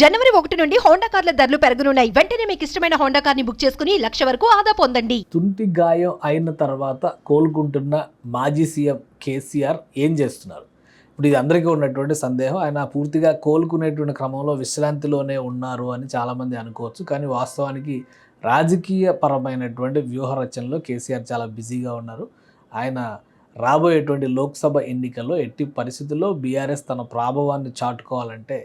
జనవరి ఒకటి నుండి హోండా కార్ల ధరలు పెరగనున్నాయి. వెంటనే మీకు ఇష్టమైన హోండా కార్ని బుక్ చేసుకుని లక్ష వరకు ఆదా పొందండి. తుంటి గాయం అయిన తర్వాత కోలుకుంటున్న మాజీ సీఎం కేసీఆర్ ఏం చేస్తున్నారు? ఇప్పుడు ఇది అందరికీ ఉన్నటువంటి సందేహం. ఆయన పూర్తిగా కోలుకునేటువంటి క్రమంలో విశ్రాంతిలోనే ఉన్నారు అని చాలామంది అనుకోవచ్చు. కానీ వాస్తవానికి రాజకీయ పరమైనటువంటి వ్యూహ రచనలో కేసీఆర్ చాలా బిజీగా ఉన్నారు. ఆయన రాబోయేటువంటి లోక్సభ ఎన్నికల్లో ఎట్టి పరిస్థితుల్లో బీఆర్ఎస్ తన ప్రాభవాన్ని చాటుకోవాలంటే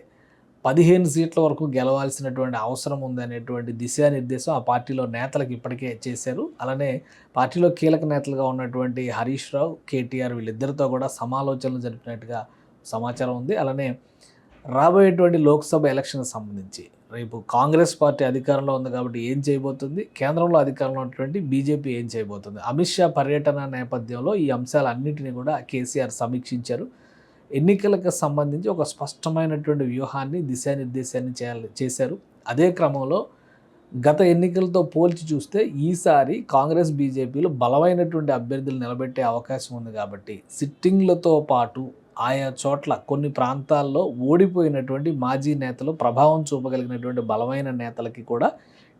పదిహేను సీట్ల వరకు గెలవాల్సినటువంటి అవసరం ఉందనేటువంటి దిశానిర్దేశం ఆ పార్టీలో నేతలకు ఇప్పటికే చేశారు. అలానే పార్టీలో కీలక నేతలుగా ఉన్నటువంటి హరీష్ రావు కేటీఆర్ వీళ్ళిద్దరితో కూడా సమాలోచనలు జరిపినట్టుగా సమాచారం ఉంది. అలానే రాబోయేటువంటి లోక్సభ ఎలక్షన్ సంబంధించి రేపు కాంగ్రెస్ పార్టీ అధికారంలో ఉంది కాబట్టి ఏం చేయబోతుంది? కేంద్రంలో అధికారంలో ఉన్నటువంటి బీజేపీ ఏం చేయబోతుంది? అమిత్ షా పర్యటన నేపథ్యంలో ఈ అంశాలన్నింటినీ కూడా కేసీఆర్ సమీక్షించారు. ఎన్నికలకు సంబంధించి ఒక స్పష్టమైనటువంటి వ్యూహాన్ని దిశానిర్దేశాన్ని చేయాలి చేశారు. అదే క్రమంలో గత ఎన్నికలతో పోల్చి చూస్తే ఈసారి కాంగ్రెస్ బీజేపీలు బలమైనటువంటి అభ్యర్థులు నిలబెట్టే అవకాశం ఉంది కాబట్టి సిట్టింగ్లతో పాటు ఆయా చోట్ల కొన్ని ప్రాంతాల్లో ఓడిపోయినటువంటి మాజీ నేతలు ప్రభావం చూపగలిగినటువంటి బలమైన నేతలకి కూడా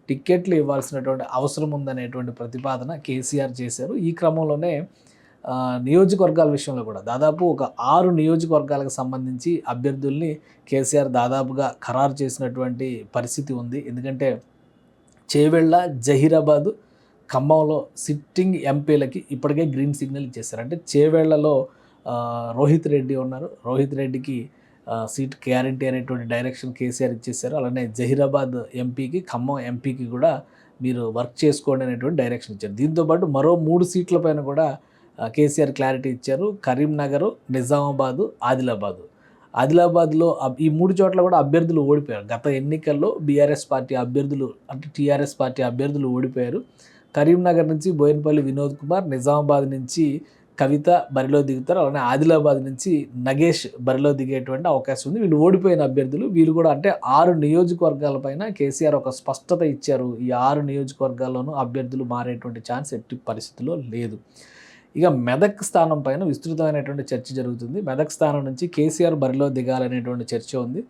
టిక్కెట్లు ఇవ్వాల్సినటువంటి అవసరం ఉందనేటువంటి ప్రతిపాదన కేసీఆర్ చేశారు. ఈ క్రమంలోనే నియోజకవర్గాల విషయంలో కూడా దాదాపు ఒక ఆరు నియోజకవర్గాలకు సంబంధించి అభ్యర్థుల్ని కేసీఆర్ దాదాపుగా ఖరారు చేసినటువంటి పరిస్థితి ఉంది. ఎందుకంటే చేవెళ్ళ జహీరాబాదు ఖమ్మంలో సిట్టింగ్ ఎంపీలకి ఇప్పటికే గ్రీన్ సిగ్నల్ ఇచ్చేస్తారు అంటే చేవేళ్ళలో రోహిత్ రెడ్డి ఉన్నారు. రోహిత్ రెడ్డికి సీట్ గ్యారంటీ అనేటువంటి డైరెక్షన్ కేసీఆర్ ఇచ్చేసారు అలానే జహీరాబాద్ ఎంపీకి ఖమ్మం ఎంపీకి కూడా మీరు వర్క్ చేసుకోండి అనేటువంటి డైరెక్షన్ ఇచ్చారు. దీంతోపాటు మరో మూడు సీట్ల పైన కూడా కేసీఆర్ క్లారిటీ ఇచ్చారు. కరీంనగర్ నిజామాబాదు ఆదిలాబాదు. ఆదిలాబాద్లో ఈ మూడు చోట్ల కూడా అభ్యర్థులు ఓడిపోయారు. గత ఎన్నికల్లో బీఆర్ఎస్ పార్టీ అభ్యర్థులు అంటే టీఆర్ఎస్ పార్టీ అభ్యర్థులు ఓడిపోయారు. కరీంనగర్ నుంచి బోయినపల్లి వినోద్ కుమార్ నిజామాబాద్ నుంచి కవిత బరిలో దిగుతారు. అలానే ఆదిలాబాద్ నుంచి నగేష్ బరిలో దిగేటువంటి అవకాశం ఉంది. వీళ్ళు ఓడిపోయిన అభ్యర్థులు వీళ్ళు కూడా అంటే ఆరు నియోజకవర్గాలపైన కేసీఆర్ ఒక స్పష్టత ఇచ్చారు. ఈ ఆరు నియోజకవర్గాల్లోనూ అభ్యర్థులు మారేటువంటి ఛాన్స్ ఎట్టి పరిస్థితిలో లేదు. ఇక మెదక్ స్థానం పైన విస్తృతమైనటువంటి చర్చ జరుగుతుంది. మెదక్ స్థానం నుంచి కేసీఆర్ బరిలో దిగాలనేటువంటి చర్చ ఉంది.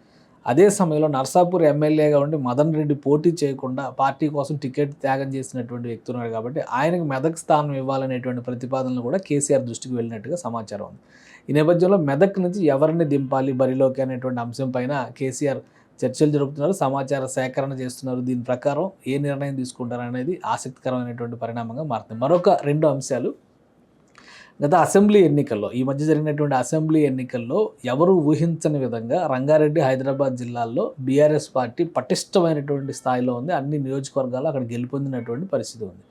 అదే సమయంలో నర్సాపూర్ ఎమ్మెల్యేగా ఉండి మదన్ రెడ్డి పోటీ చేయకుండా పార్టీ కోసం టికెట్ త్యాగం చేసినటువంటి వ్యక్తి కాబట్టి ఆయనకు మెదక్ స్థానం ఇవ్వాలనేటువంటి ప్రతిపాదనలు కూడా కేసీఆర్ దృష్టికి వెళ్ళినట్టుగా సమాచారం ఉంది. ఈ నేపథ్యంలో మెదక్ నుంచి ఎవరిని దింపాలి బరిలోకి అనేటువంటి అంశం పైన కేసీఆర్ చర్చలు జరుపుతున్నారు. సమాచార సేకరణ చేస్తున్నారు. దీని ప్రకారం ఏ నిర్ణయం తీసుకుంటారు అనేది ఆసక్తికరమైనటువంటి పరిణామంగా మారుతుంది. మరొక రెండు అంశాలు గత అసెంబ్లీ ఎన్నికల్లో ఈ మధ్య జరిగినటువంటి అసెంబ్లీ ఎన్నికల్లో ఎవరు ఊహించని విధంగా రంగారెడ్డి హైదరాబాద్ జిల్లాల్లో బీఆర్ఎస్ పార్టీ పటిష్టమైనటువంటి స్థాయిలో ఉంది. అన్ని నియోజకవర్గాలు అక్కడ గెలుపొందినటువంటి పరిస్థితి ఉంది.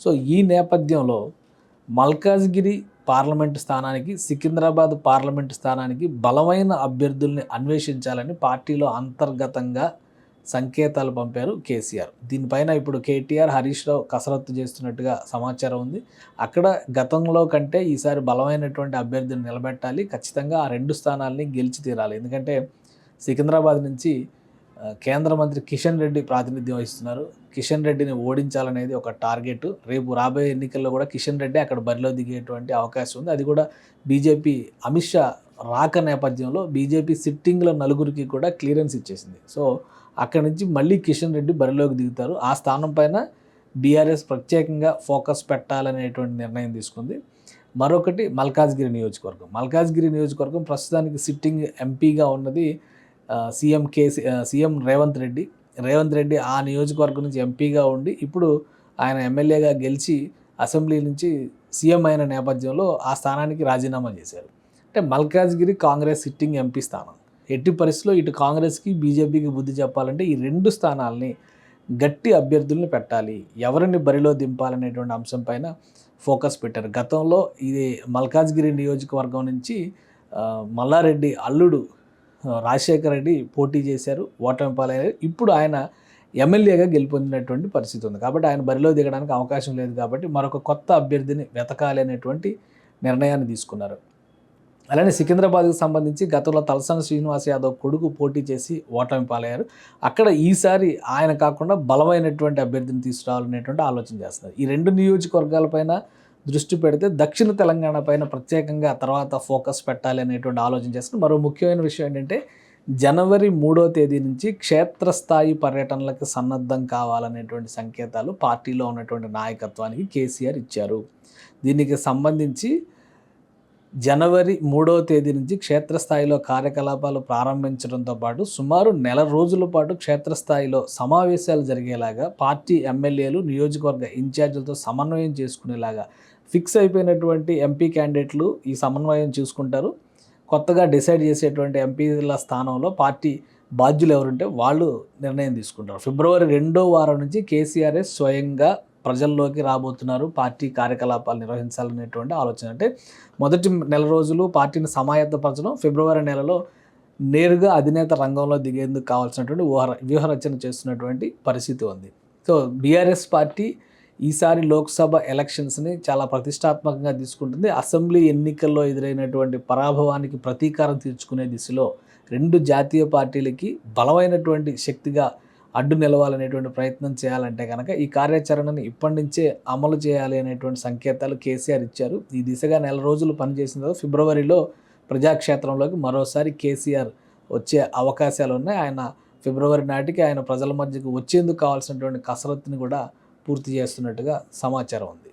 సో ఈ నేపథ్యంలో మల్కాజ్గిరి పార్లమెంటు స్థానానికి సికింద్రాబాద్ పార్లమెంటు స్థానానికి బలమైన అభ్యర్థుల్ని అన్వేషించాలని పార్టీలో అంతర్గతంగా సంకేతాలు పంపారు కేసీఆర్. దీనిపైన ఇప్పుడు కేటీఆర్ హరీష్ రావు కసరత్తు చేస్తున్నట్టుగా సమాచారం ఉంది. అక్కడ గతంలో కంటే ఈసారి బలమైనటువంటి అభ్యర్థిని నిలబెట్టాలి. ఖచ్చితంగా ఆ రెండు స్థానాల్ని గెలిచి తీరాలి. ఎందుకంటే సికింద్రాబాద్ నుంచి కేంద్ర మంత్రి కిషన్ రెడ్డి ప్రాతినిధ్యం వహిస్తున్నారు. కిషన్ రెడ్డిని ఓడించాలనేది ఒక టార్గెట్. రేపు రాబోయే ఎన్నికల్లో కూడా కిషన్ రెడ్డి అక్కడ బరిలో దిగేటువంటి అవకాశం ఉంది. అది కూడా బీజేపీ అమిత్ షా రాక నేపథ్యంలో బీజేపీ సిట్టింగ్లో నలుగురికి కూడా క్లియరెన్స్ ఇచ్చేసింది. సో అక్కడి నుంచి మళ్ళీ కిషన్ రెడ్డి బరిలోకి దిగుతారు. ఆ స్థానం పైన బీఆర్ఎస్ ప్రత్యేకంగా ఫోకస్ పెట్టాలనేటువంటి నిర్ణయం తీసుకుంది. మరొకటి మల్కాజ్గిరి నియోజకవర్గం. మల్కాజ్గిరి నియోజకవర్గం ప్రస్తుతానికి సిట్టింగ్ ఎంపీగా ఉన్నది CM KC CM Revanth Reddy. Revanth Reddy ఆ నియోజకవర్గం నుంచి ఎంపీగా ఉండి ఇప్పుడు ఆయన ఎమ్మెల్యేగా గెలిచి అసెంబ్లీ నుంచి సీఎం అయిన నేపథ్యంలో ఆ స్థానానికి రాజీనామా చేశారు. అంటే మల్కాజ్గిరి కాంగ్రెస్ సిట్టింగ్ ఎంపీ స్థానం. ఎట్టి పరిస్థితిలో ఇటు కాంగ్రెస్కి బీజేపీకి బుద్ధి చెప్పాలంటే ఈ రెండు స్థానాల్ని గట్టి అభ్యర్థుల్ని పెట్టాలి. ఎవరిని బరిలో దింపాలనేటువంటి అంశం పైన ఫోకస్ పెట్టారు. గతంలో ఇది మల్కాజ్గిరి నియోజకవర్గం నుంచి మల్లారెడ్డి అల్లుడు రాజశేఖర రెడ్డి పోటీ చేశారు ఓటమి పాలయ్యారు ఇప్పుడు ఆయన ఎమ్మెల్యేగా గెలుపొందినటువంటి పరిస్థితి ఉంది. కాబట్టి ఆయన బరిలో దిగడానికి అవకాశం లేదు కాబట్టి మరొక కొత్త అభ్యర్థిని వెతకాలి అనేటువంటి నిర్ణయాన్ని తీసుకున్నారు. అలానే సికింద్రాబాద్కు సంబంధించి గతంలో తలసాని శ్రీనివాస్ యాదవ్ కొడుకు పోటీ చేసి ఓటమి పాలయ్యారు. అక్కడ ఈసారి ఆయన కాకుండా బలమైనటువంటి అభ్యర్థిని తీసుకురావాలనేటువంటి ఆలోచన చేస్తున్నారు. ఈ రెండు నియోజకవర్గాలపైన దృష్టి పెడితే దక్షిణ తెలంగాణ పైన ప్రత్యేకంగా తర్వాత ఫోకస్ పెట్టాలి అనేటువంటి ఆలోచన చేస్తున్నారు. మరో ముఖ్యమైన విషయం ఏంటంటే జనవరి మూడో తేదీ నుంచి క్షేత్రస్థాయి పర్యటనలకు సన్నద్ధం కావాలనేటువంటి సంకేతాలు పార్టీలో ఉన్నటువంటి నాయకత్వానికి కేసీఆర్ ఇచ్చారు. దీనికి సంబంధించి జనవరి మూడవ తేదీ నుంచి క్షేత్రస్థాయిలో కార్యకలాపాలు ప్రారంభించడంతో పాటు సుమారు నెల రోజుల పాటు క్షేత్రస్థాయిలో సమావేశాలు జరిగేలాగా పార్టీ ఎమ్మెల్యేలు నియోజకవర్గ ఇన్ఛార్జీలతో సమన్వయం చేసుకునేలాగా ఫిక్స్ అయిపోయినటువంటి ఎంపీ క్యాండిడేట్లు ఈ సమన్వయం చూసుకుంటారు. కొత్తగా డిసైడ్ చేసేటువంటి ఎంపీల స్థానంలో పార్టీ బాధ్యులు ఎవరుంటే వాళ్ళు నిర్ణయం తీసుకుంటారు. ఫిబ్రవరి రెండో వారం నుంచి కేసీఆర్ఎస్ స్వయంగా ప్రజల్లోకి రాబోతున్నారు పార్టీ కార్యకలాపాలు నిర్వహించాలనేటువంటి ఆలోచన. అంటే మొదటి నెల రోజులు పార్టీని సమాయత్తపరచడం ఫిబ్రవరి నెలలో నేరుగా అధినేత రంగంలో దిగేందుకు కావాల్సినటువంటి వ్యూహ వ్యూహరచన చేస్తున్నటువంటి పరిస్థితి ఉంది. సో బీఆర్ఎస్ పార్టీ ఈసారి లోక్సభ ఎలక్షన్స్ని చాలా ప్రతిష్టాత్మకంగా తీసుకుంటుంది. అసెంబ్లీ ఎన్నికల్లో ఎదురైనటువంటి పరాభవానికి ప్రతీకారం తీర్చుకునే దిశలో రెండు జాతీయ పార్టీలకి బలమైనటువంటి శక్తిగా అడ్డు నిలవాలనేటువంటి ప్రయత్నం చేయాలంటే కనుక ఈ కార్యాచరణను ఇప్పటి నుంచే అమలు చేయాలి అనేటువంటి సంకేతాలు కేసీఆర్ ఇచ్చారు. ఈ దిశగా నెల రోజులు పనిచేసిన తర్వాత ఫిబ్రవరిలో ప్రజాక్షేత్రంలోకి మరోసారి కేసీఆర్ వచ్చే అవకాశాలు ఉన్నాయి. ఆయన ఫిబ్రవరి నాటికి ఆయన ప్రజల మధ్యకు వచ్చేందుకు కావాల్సినటువంటి కసరత్తుని కూడా పూర్తి చేస్తున్నట్టుగా సమాచారం ఉంది.